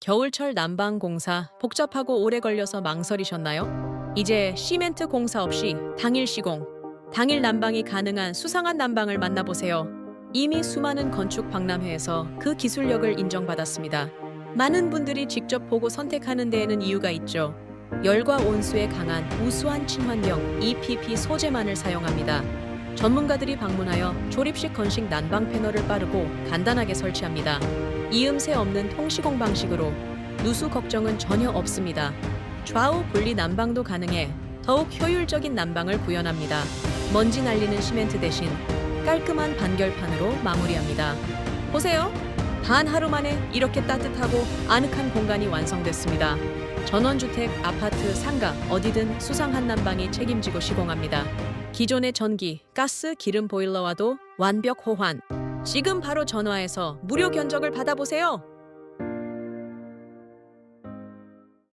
겨울철 난방 공사 복잡하고 오래 걸려서 망설이셨나요? 이제 시멘트 공사 없이 당일 시공, 당일 난방이 가능한 수상한 난방을 만나보세요. 이미 수많은 건축 박람회에서 그 기술력을 인정받았습니다. 많은 분들이 직접 보고 선택하는 데에는 이유가 있죠. 열과 온수에 강한 우수한 친환경 EPP 소재만을 사용합니다. 전문가들이 방문하여 조립식 건식 난방 패널을 빠르고 간단하게 설치합니다. 이음새 없는 통시공 방식으로 누수 걱정은 전혀 없습니다. 좌우 분리 난방도 가능해 더욱 효율적인 난방을 구현합니다. 먼지 날리는 시멘트 대신 깔끔한 반결판으로 마무리합니다. 보세요. 단 하루 만에 이렇게 따뜻하고 아늑한 공간이 완성됐습니다. 전원주택, 아파트, 상가 어디든 수상 한 난방이 책임지고 시공합니다. 기존의 전기, 가스, 기름 보일러와도 완벽 호환. 지금 바로 전화해서 무료 견적을 받아보세요.